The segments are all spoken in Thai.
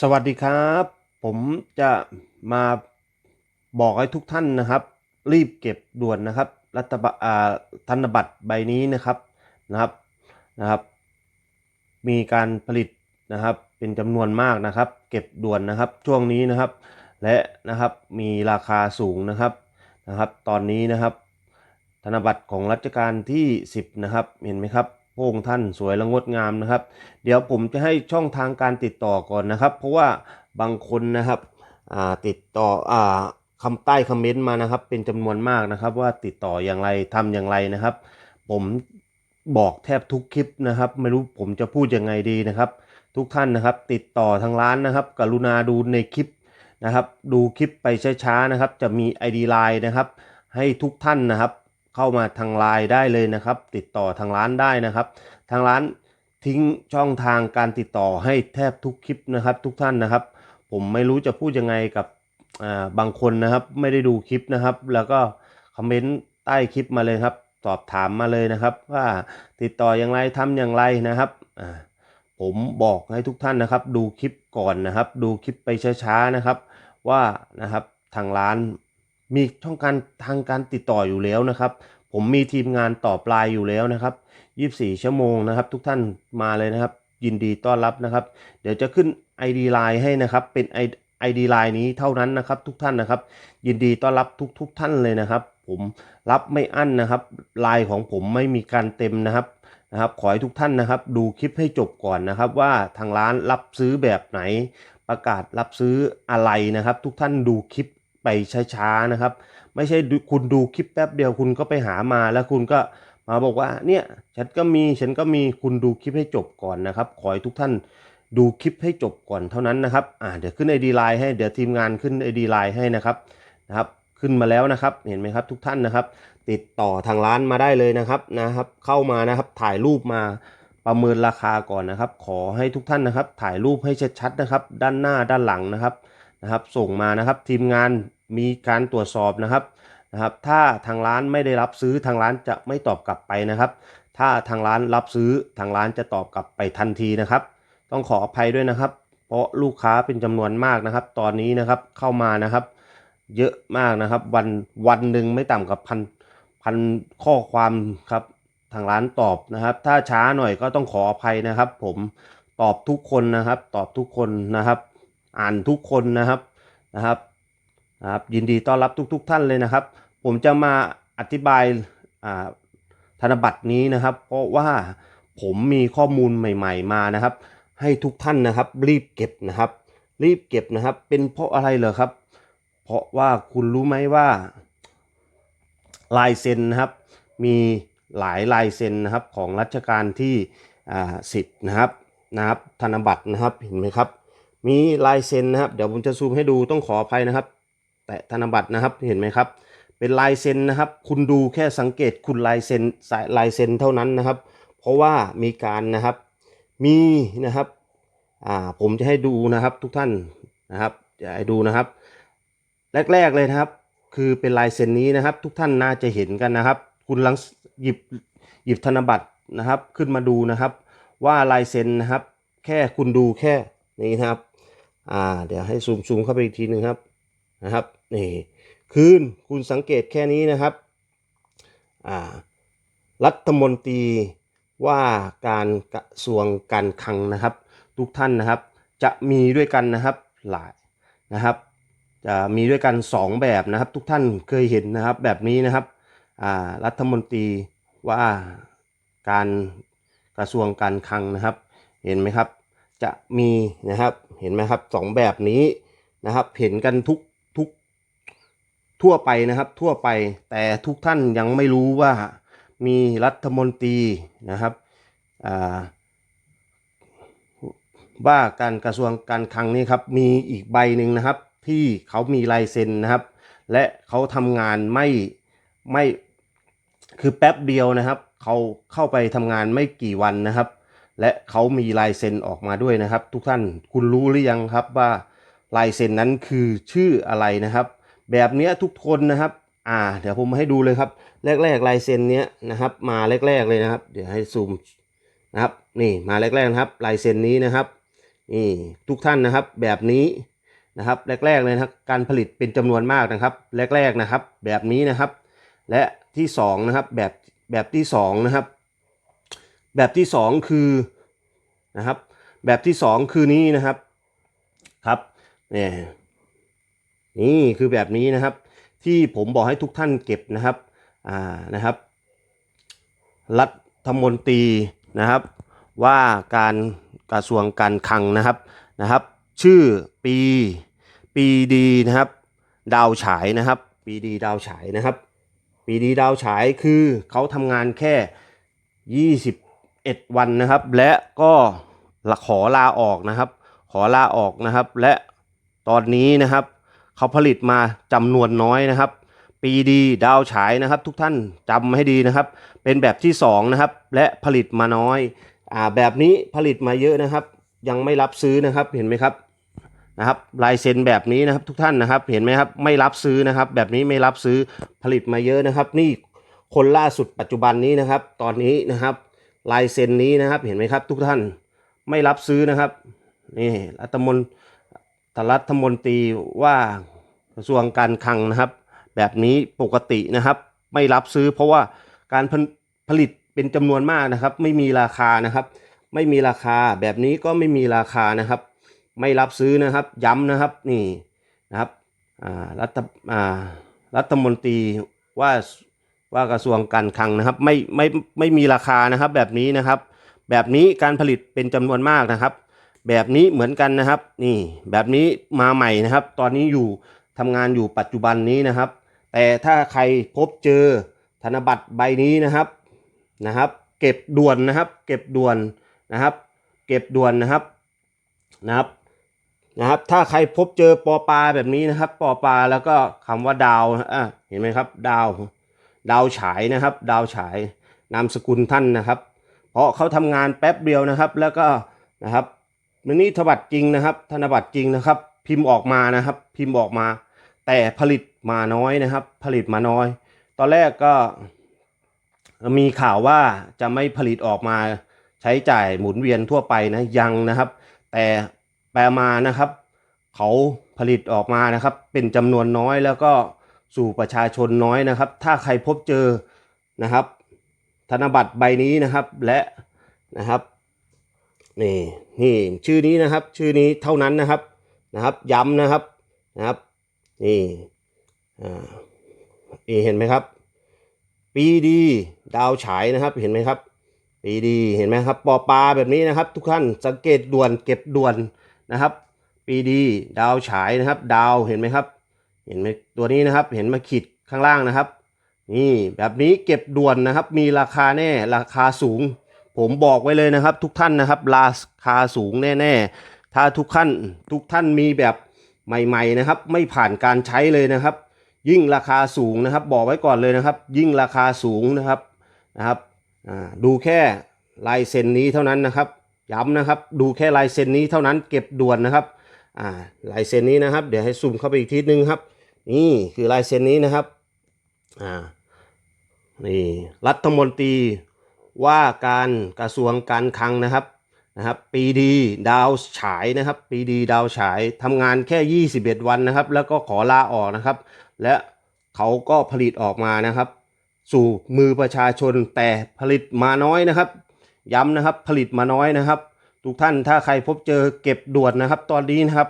สวัสดีครับ ผมจะมาบอกให้ทุกท่านนะครับ รีบเก็บด่วนนะครับ รัฐบาอ่าธนบัตรใบนี้นะครับนะครับนะครับ มีการผลิตนะครับ เป็นจำนวนมากนะครับ เก็บด่วนนะครับช่วงนี้นะครับ และนะครับมีราคาสูงนะครับนะครับ ตอนนี้นะครับ ธนบัตรของรัชกาลที่ 10 นะครับ เห็นไหมครับ พระองค์ท่านสวยและงดงามนะครับ เดี๋ยวผมจะให้ช่องทางการติดต่อก่อนนะครับ เพราะว่าบางคนนะครับติดต่ออ่าคำใต้คอมเมนต์มานะครับ เป็นจำนวนมากนะครับ ว่าติดต่ออย่างไรทำอย่างไรนะครับ ผมบอกแทบทุกคลิปนะครับ ไม่รู้ผมจะพูดยังไงดีนะครับ ทุกท่านนะครับ ติดต่อทางร้านนะครับ กรุณาดูในคลิปนะครับ ดูคลิปไปช้าๆนะครับ จะมี ID Line นะครับ ให้ทุกท่านนะครับ เข้ามาทางไลน์ได้เลยนะครับ ติดต่อทางร้านได้นะครับ ทางร้านทิ้งช่องทางการติดต่อให้แทบทุกคลิปนะครับ ทุกท่านนะครับ ผมไม่รู้จะพูดยังไงกับอ่าบางคนนะครับ ไม่ได้ดูคลิปนะครับ แล้วก็คอมเมนต์ใต้คลิปมาเลยครับ สอบถามมาเลยนะครับ ว่าติดต่ออย่างไรทำอย่างไรนะครับอ่าผมบอกให้ทุกท่านนะครับ ดูคลิปก่อนนะครับ ดูคลิปไปช้าๆนะครับ ว่านะครับทางร้านมีช่องการทางการติดต่ออยู่แล้วนะครับ ผมมีทีมงานตอบไลน์อยู่แล้วนะครับ 24 ชั่วโมงนะครับ ทุกท่านมาเลยนะครับ ยินดีต้อนรับนะครับ เดี๋ยวจะขึ้น ID Line ให้นะครับ เป็น ID Line นี้เท่านั้นนะครับ ทุกท่านนะครับ ยินดีต้อนรับทุกทุกท่านเลยนะครับ ผมรับไม่อั้นนะครับไลน์ของผมไม่มีการเต็มนะครับนะครับ ขอให้ทุกท่านนะครับ ดูคลิปให้จบก่อนนะครับ ว่าทางร้านรับซื้อแบบไหน ประกาศรับซื้ออะไรนะครับ ทุกท่านดูคลิปไปช้าๆนะครับ ไม่ใช่คุณดูคลิปแป๊บเดียวคุณก็ไปหามาแล้วคุณก็มาบอกว่าเนี่ยฉันก็มีฉันก็มีคุณดูคลิปให้จบก่อนนะครับ ขอให้ทุกท่านดูคลิปให้จบก่อนเท่านั้นนะครับอ่าเดี๋ยวขึ้น ID Line ให้เดี๋ยวทีมงานขึ้น ID Line ให้นะครับนะครับขึ้นมาแล้วนะครับเห็นไหมครับทุกท่านนะครับ ติดต่อทางร้านมาได้เลยนะครับนะครับ เข้ามานะครับถ่ายรูปมาประเมินราคาก่อนนะครับ ขอให้ทุกท่านนะครับ ถ่ายรูปให้ชัดๆนะครับ ด้านหน้าด้านหลังนะครับนะครับ ส่งมานะครับทีมงาน มีการตรวจสอบนะครับนะครับ ถ้าทางร้านไม่ได้รับซื้อทางร้านจะไม่ตอบกลับไปนะครับ ถ้าทางร้านรับซื้อทางร้านจะตอบกลับไปทันทีนะครับ ต้องขออภัยด้วยนะครับ เพราะลูกค้าเป็นจำนวนมากนะครับ ตอนนี้นะครับเข้ามานะครับ เยอะมากนะครับ วันวันหนึ่งไม่ต่ำกับพันพันข้อความครับทางร้านตอบนะครับ ถ้าช้าหน่อยก็ต้องขออภัยนะครับ ผมตอบทุกคนนะครับ ตอบทุกคนนะครับ อ่านทุกคนนะครับนะครับ นะครับยินดีต้อนรับทุกๆท่านเลยนะครับ ผมจะมาอธิบายธนบัตรนี้นะครับ เพราะว่าผมมีข้อมูลใหม่ ๆมานะครับ ให้ทุกท่านนะครับ รีบเก็บนะครับ รีบเก็บนะครับ เป็นเพราะอะไรเหรอครับ เพราะว่าคุณรู้ไหมว่าลายเซ็นนะครับ มีหลายลายเซ็นนะครับของรัชกาลที่สิบนะครับนะครับธนบัตรนะครับเห็นไหมครับ มีลายเซ็นนะครับ เดี๋ยวผมจะซูมให้ดูต้องขออภัยนะครับ แตะธนบัตรนะครับเห็นไหมครับ เป็นลายเซ็นนะครับ คุณดูแค่สังเกตคุณลายเซ็นสายลายเซ็นเท่านั้นนะครับ เพราะว่ามีการนะครับมีนะครับอ่าผมจะให้ดูนะครับทุกท่านนะครับจะให้ดูนะครับ แรกๆเลยนะครับ คือเป็นลายเซ็นนี้นะครับ ทุกท่านน่าจะเห็นกันนะครับ คุณลังหยิบหยิบธนบัตรนะครับ ขึ้นมาดูนะครับ ว่าลายเซ็นนะครับ แค่คุณดูแค่นี้นะครับอ่าเดี๋ยวให้ซูมซูมเข้าไปอีกทีหนึ่งครับนะครับ นี่คืนคุณสังเกตแค่นี้นะครับรัฐมนตรีว่าการกระทรวงการคลังนะครับ ทุกท่านนะครับ จะมีด้วยกันนะครับหลายนะครับจะมีด้วยกัน 2 แบบนะครับ ทุกท่านเคยเห็นนะครับแบบนี้นะครับรัฐมนตรีว่าการกระทรวงการคลังนะครับ เห็นไหมครับ จะมีนะครับเห็นไหมครับสองแบบนี้นะครับ เห็นกันทุก ทั่วไปนะครับทั่วไปแต่ทุกท่านยังไม่รู้ว่ามีรัฐมนตรีนะครับว่าการกระทรวงการคลังนี่ครับมีอีกใบหนึ่งนะครับ ที่เขามีลายเซ็นนะครับ และเขาทำงานไม่ไม่คือแป๊บเดียวนะครับเขาเข้าไปทำงานไม่กี่วันนะครับ และเขามีลายเซ็นออกมาด้วยนะครับ ทุกท่านคุณรู้หรือยังครับว่าลายเซ็นนั้นคือชื่ออะไรนะครับ แบบเนี้ยทุกคนนะครับ อ่า เดี๋ยวผมให้ดูเลยครับ แรกๆลายเซ็นเนี้ยนะครับ มาแรก ๆเลยนะครับ เดี๋ยวให้ซูมนะครับ นี่มาแรกๆนะครับ ลายเซ็นนี้นะครับ นี่ทุกท่านนะครับ แบบนี้นะครับแรกๆเลยนะครับการผลิตเป็นจำนวนมากนะครับ แรกๆนะครับ แบบนี้นะครับ และที่สองนะครับแบบแบบที่สองนะครับ แบบที่สองคือนะครับ แบบที่สองคือนี้นะครับครับเนี่ย นี่คือแบบนี้นะครับ ที่ผมบอกให้ทุกท่านเก็บนะครับอ่านะครับ รัฐมนตรีนะครับ ว่าการกระทรวงการคลังนะครับนะครับ ชื่อปีปีดีนะครับ ดาวฉายนะครับ ปีดีดาวฉายนะครับปีดีดาวฉายคือเขาทำงานแค่ 21 วันนะครับ และก็ขอลาออกนะครับ ขอลาออกนะครับ และตอนนี้นะครับ เขาผลิตมาจำนวนน้อยนะครับ ปีดีดาวฉายนะครับ ทุกท่านจำให้ดีนะครับ เป็นแบบที่2นะครับและผลิตมาน้อยอ่าแบบนี้ผลิตมาเยอะนะครับ ยังไม่รับซื้อนะครับเห็นไหมครับนะครับลายเซ็นแบบนี้นะครับทุกท่านนะครับ เห็นไหมครับไม่รับซื้อนะครับ แบบนี้ไม่รับซื้อผลิตมาเยอะนะครับ นี่คนล่าสุดปัจจุบันนี้นะครับ ตอนนี้นะครับ ลายเซ็นนี้นะครับ เห็นไหมครับ ทุกท่านไม่รับซื้อนะครับนี่รัฐมนตรั รัฐมนตรีว่ากระทรวงการคลังนะครับ แบบนี้ปกตินะครับ ไม่รับซื้อเพราะว่าการผลิตเป็นจำนวนมากนะครับ ไม่มีราคานะครับ ไม่มีราคาแบบนี้ก็ไม่มีราคานะครับ ไม่รับซื้อนะครับ ย้ำนะครับนี่นะครับรัฐรัฐมนตรีว่าว่ากระทรวงการคลังนะครับไม่ไม่ไม่มีราคานะครับแบบนี้นะครับ แบบนี้การผลิตเป็นจำนวนมากนะครับ แบบนี้เหมือนกันนะครับ นี่แบบนี้มาใหม่นะครับ ตอนนี้อยู่ทำงานอยู่ปัจจุบันนี้นะครับ แต่ถ้าใครพบเจอธนบัตรใบนี้นะครับนะครับ เก็บด่วนนะครับ เก็บด่วนนะครับ เก็บด่วนนะครับนะครับนะครับ ถ้าใครพบเจอปอปลาแบบนี้นะครับ ปอปลาแล้วก็คำว่าดาวอะเห็นไหมครับ ดาว ดาวฉายนะครับ ดาวฉายนามสกุลท่านนะครับ เพราะเขาทำงานแป๊บเดียวนะครับ แล้วก็นะครับ นี่ธนบัตรจริงนะครับ ธนบัตรจริงนะครับ พิมพ์ออกมานะครับ พิมพ์ออกมา แต่ผลิตมาน้อยนะครับ ผลิตมาน้อย ตอนแรกก็มีข่าวว่าจะไม่ผลิตออกมาใช้จ่ายหมุนเวียนทั่วไปนะยังนะครับ แต่แปลมานะครับ เขาผลิตออกมานะครับ เป็นจำนวนน้อยแล้วก็สู่ประชาชนน้อยนะครับ ถ้าใครพบเจอนะครับ ธนบัตรใบนี้นะครับและนะครับ นี่นี่ชื่อนี้นะครับ ชื่อนี้เท่านั้นนะครับนะครับ ย้ำนะครับนะครับนี่อ่านี่เห็นไหมครับปีดีดาวฉายนะครับเห็นไหมครับปีดีเห็นไหมครับปอปลาแบบนี้นะครับ ทุกท่านสังเกตด่วนเก็บด่วนนะครับปีดีดาวฉายนะครับ ดาวเห็นไหมครับ เห็นไหมตัวนี้นะครับ เห็นมาขีดข้างล่างนะครับ นี่แบบนี้เก็บด่วนนะครับ มีราคาแน่ราคาสูง ผมบอกไว้เลยนะครับ ทุกท่านนะครับ ราคาสูงแน่ ๆ ถ้าทุกท่านทุกท่านมีแบบใหม่ ๆ นะครับ ไม่ผ่านการใช้เลยนะครับ ยิ่งราคาสูงนะครับ บอกไว้ก่อนเลยนะครับ ยิ่งราคาสูงนะครับนะครับดูแค่ลายเซ็นนี้เท่านั้นนะครับ ย้ำนะครับ ดูแค่ลายเซ็นนี้เท่านั้นเก็บด่วนนะครับลายเซ็นนี้นะครับ เดี๋ยวให้ซูมเข้าไปอีกทีนึงครับ นี่คือลายเซ็นนี้นะครับนี่รัฐมนตรี ว่าการกระทรวงการคลังนะครับนะครับปีดีดาวฉายนะครับปีดีดาวฉายทำงานแค่ 21 วันนะครับ แล้วก็ขอลาออกนะครับ และเขาก็ผลิตออกมานะครับ สู่มือประชาชนแต่ผลิตมาน้อยนะครับ ย้ำนะครับผลิตมาน้อยนะครับ ทุกท่านถ้าใครพบเจอเก็บด่วนนะครับ ตอนนี้นะครับ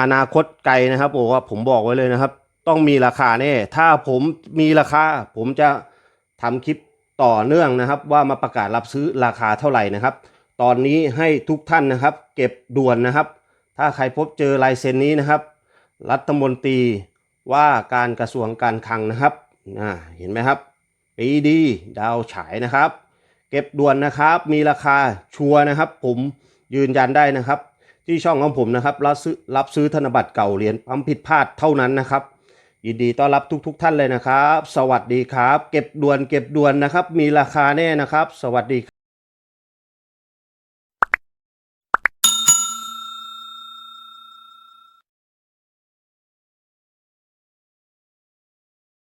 อนาคตไกลนะครับบอกว่าผมบอกไว้เลยนะครับ ต้องมีราคาแน่ถ้าผมมีราคาผมจะทำคลิป ต่อเนื่องนะครับว่ามาประกาศรับซื้อราคาเท่าไหร่นะครับ ตอนนี้ให้ทุกท่านนะครับ เก็บด่วนนะครับ ถ้าใครพบเจอลายเซ็นนี้นะครับ รัฐมนตรีว่าการกระทรวงการคลังนะครับอ่าเห็นไหมครับปีดีดาวฉายนะครับ เก็บด่วนนะครับ มีราคาชัวนะครับ ผมยืนยันได้นะครับ ที่ช่องของผมนะครับรับซื้อรับซื้อธนบัตรเก่าเหรียญปั๊มผิดพลาดเท่านั้นนะครับ ยินดีต้อนรับทุก ๆ ท่านเลยนะครับ สวัสดีครับ เก็บด่วนเก็บด่วนนะครับ มีราคาแน่นะครับ สวัสดี